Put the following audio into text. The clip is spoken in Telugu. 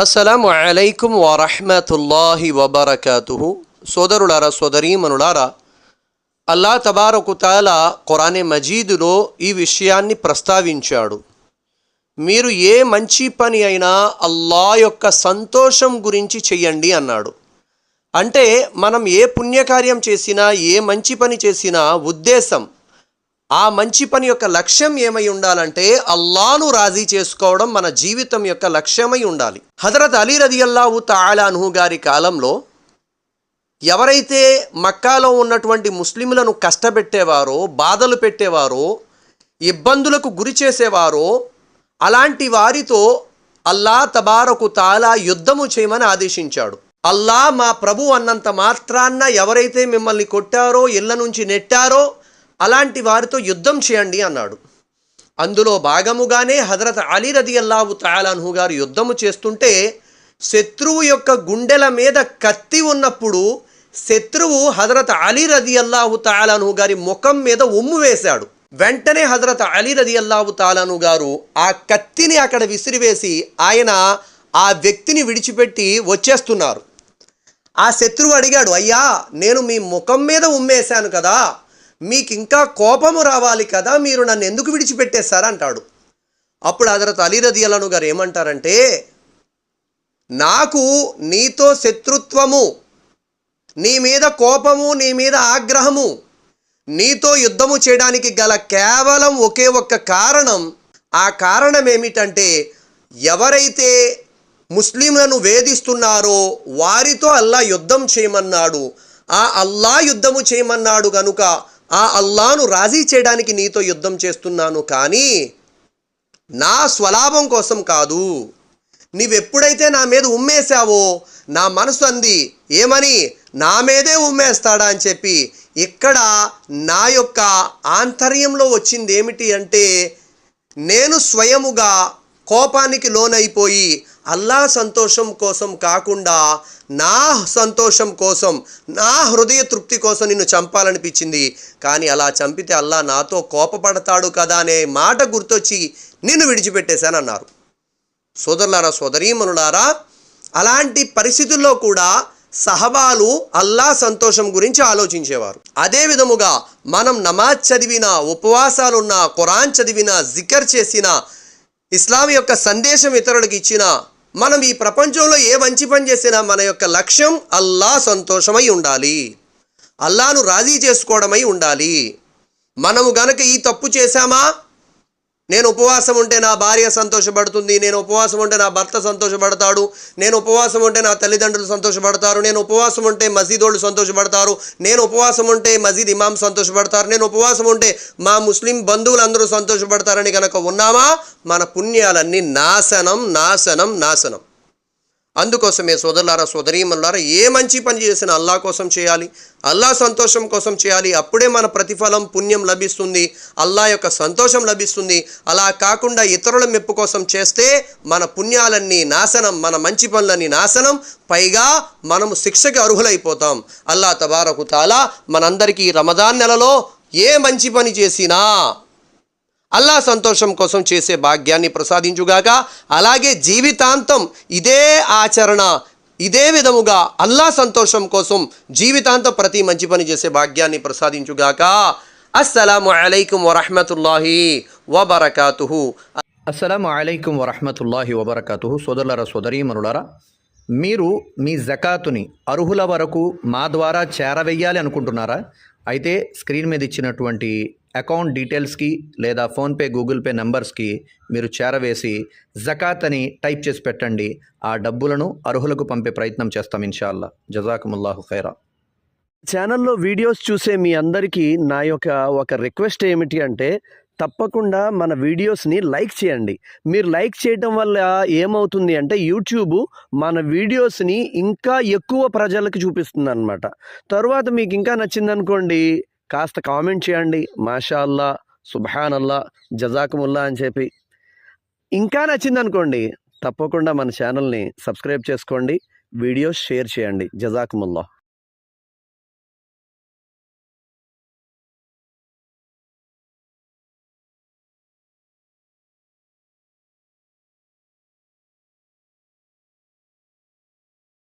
అస్సలాము అలైకుం వరహమతుల్లాహి వబర్కాతుహు. సోదరులారా సోదరీమనులారా అల్లా తబారకుతాల ఖురానే మజీదులో ఈ విషయాన్ని ప్రస్తావించాడు. మీరు ఏ మంచి పని అయినా అల్లా యొక్క సంతోషం గురించి చెయ్యండి అన్నాడు. అంటే మనం ఏ పుణ్యకార్యం చేసినా ఏ మంచి పని చేసినా ఉద్దేశం ఆ మంచి పని యొక్క లక్ష్యం ఏమై ఉండాలంటే అల్లాను రాజీ చేసుకోవడం మన జీవితం యొక్క లక్ష్యమై ఉండాలి. హజరత్ అలీ రదియల్లాహు తాలాన్హు గారి కాలంలో ఎవరైతే మక్కాలో ఉన్నటువంటి ముస్లింలను కష్టపెట్టేవారో బాధలు పెట్టేవారో ఇబ్బందులకు గురి చేసేవారో అలాంటి వారితో అల్లా తబారకు తాలా యుద్ధము చేయమని ఆదేశించాడు. అల్లా మా ప్రభు అన్నంత మాత్రాన్న ఎవరైతే మిమ్మల్ని కొట్టారో ఇళ్ళ నుంచి నెట్టారో అలాంటి వారితో యుద్ధం చేయండి అన్నాడు. అందులో భాగముగానే హజరత్ అలీ రది అల్లావు తాలాన్హు గారు యుద్ధము చేస్తుంటే శత్రువు యొక్క గుండెల మీద కత్తి ఉన్నప్పుడు శత్రువు హజరత్ అలీ రది అల్లాహు తాలాను గారి ముఖం మీద ఉమ్ము వేశాడు. వెంటనే హజరత్ అలీ రది అల్లాహు తాలాను గారు ఆ కత్తిని అక్కడ విసిరివేసి ఆయన ఆ వ్యక్తిని విడిచిపెట్టి వచ్చేస్తున్నారు. ఆ శత్రువు అడిగాడు అయ్యా నేను మీ ముఖం మీద ఉమ్మేశాను కదా మీకు ఇంకా కోపము రావాలి కదా మీరు నన్ను ఎందుకు విడిచిపెట్టేశారు అంటాడు. అప్పుడు హజరత్ అలీ రది గారు ఏమంటారంటే నాకు నీతో శత్రుత్వము నీ మీద కోపము నీ మీద ఆగ్రహము నీతో యుద్ధము చేయడానికి గల కేవలం ఒకే ఒక్క కారణం ఆ కారణం ఏమిటంటే ఎవరైతే ముస్లింలను వేధిస్తున్నారో వారితో అల్లా యుద్ధం చేయమన్నాడు. ఆ అల్లా యుద్ధము చేయమన్నాడు కనుక ఆ అల్లాను రాజీ చేయడానికి నీతో యుద్ధం చేస్తున్నాను కానీ నా స్వలాభం కోసం కాదు. నీవెప్పుడైతే నా మీద ఉమ్మేశావో నా మనసు అంది ఏమని? నా మీదే ఉమ్మేస్తాడా అని చెప్పి ఇక్కడ నా యొక్క ఆంతర్యంలో వచ్చింది ఏమిటి అంటే నేను స్వయముగా కోపానికి లోనైపోయి అల్లా సంతోషం కోసం కాకుండా నా సంతోషం కోసం నా హృదయ తృప్తి కోసం నిన్ను చంపాలనిపించింది. కానీ అలా చంపితే అల్లా నాతో కోపపడతాడు కదా అనే మాట గుర్తొచ్చి నిన్ను విడిచిపెట్టేశానన్నారు. సోదరులారా సోదరీమనులారా అలాంటి పరిస్థితుల్లో కూడా సహబాలు అల్లా సంతోషం గురించి ఆలోచించేవారు. అదే విధముగా మనం నమాజ్ చదివిన ఉపవాసాలున్న ఖురాన్ చదివిన జికర్ చేసిన ఇస్లాం యొక్క సందేశం ఇతరులకు ఇచ్చిన మనం ఈ ప్రపంచంలో ఏ మంచి పని చేసినా మన యొక్క లక్ష్యం అల్లా సంతోషమై ఉండాలి. అల్లాను రాజీ చేసుకోవడమై ఉండాలి. మనము గనక ఈ తప్పు చేశామా? నేను ఉపవాసం ఉంటే నా భార్య సంతోషపడుతుంది నేను ఉపవాసం ఉంటే నా భర్త సంతోషపడతాడు నేను ఉపవాసం ఉంటే నా తల్లిదండ్రులు సంతోషపడతారు నేను ఉపవాసం ఉంటే మసీద్ వాళ్ళు సంతోషపడతారు నేను ఉపవాసం ఉంటే మసీద్ ఇమాం సంతోషపడతారు నేను ఉపవాసం ఉంటే మా ముస్లిం బంధువులందరూ సంతోషపడతారని కనుక ఉన్నామా? మన పుణ్యాలన్నీ నాశనం నాశనం నాశనం. అందుకోసమే సోదరులారా సోదరీమల్లారా ఏ మంచి పని చేసినా అల్లా కోసం చేయాలి అల్లా సంతోషం కోసం చేయాలి అప్పుడే మన ప్రతిఫలం పుణ్యం లభిస్తుంది అల్లా యొక్క సంతోషం లభిస్తుంది. అలా కాకుండా ఇతరుల మెప్పు కోసం చేస్తే మన పుణ్యాలన్నీ నాశనం మన మంచి పనులన్నీ నాశనం పైగా మనము శిక్షకి అర్హులైపోతాం. అల్లా తబారకు తాలా మనందరికీ రమదాన్ నెలలో ఏ మంచి పని చేసినా అల్లా సంతోషం కోసం చేసే భాగ్యాన్ని ప్రసాదించుగాక అలాగే జీవితాంతం ఇదే ఆచరణ ఇదే విధముగా అల్లా సంతోషం కోసం జీవితాంతం ప్రతి మంచి పని చేసే భాగ్యాన్ని ప్రసాదించుగాక. అస్సలం అలైకుం వరహమతుల్లాహి వబర్కాతుహు. అస్సలం అలైకుం వరహమతుల్లాహి వబర్కతు సోదరులరా సోదరీమనులారా మీరు మీ జకాతుని అర్హుల వరకు మా ద్వారా చేరవేయాలి అనుకుంటున్నారా? అయితే స్క్రీన్ మీద ఇచ్చినటువంటి అకౌంట్ డీటెయిల్స్కి లేదా ఫోన్పే గూగుల్ పే నెంబర్స్కి మీరు చేరవేసి జకాత్ అని టైప్ చేసి పెట్టండి. ఆ డబ్బులను అర్హులకు పంపే ప్రయత్నం చేస్తాం ఇన్షాల్లా జజాకుముల్లాహు ఖైరా. ఛానల్లో వీడియోస్ చూసే మీ అందరికీ నా యొక్క ఒక రిక్వెస్ట్ ఏమిటి అంటే తప్పకుండా మన వీడియోస్ని లైక్ చేయండి. మీరు లైక్ చేయటం వల్ల ఏమవుతుంది అంటే యూట్యూబ్ మన వీడియోస్ని ఇంకా ఎక్కువ ప్రజలకు చూపిస్తుంది అనమాట తర్వాత మీకు ఇంకా నచ్చిందనుకోండి కాస్త కామెంట్ చేయండి. మాషా అల్లా సుభాన్ అల్లా జజాకుముల్లా అని చెప్పి. ఇంకా నచ్చిందనుకోండి తప్పకుండా మన ఛానల్ని సబ్స్క్రైబ్ చేసుకోండి. వీడియోస్ షేర్ చేయండి. జజాకుముల్లా.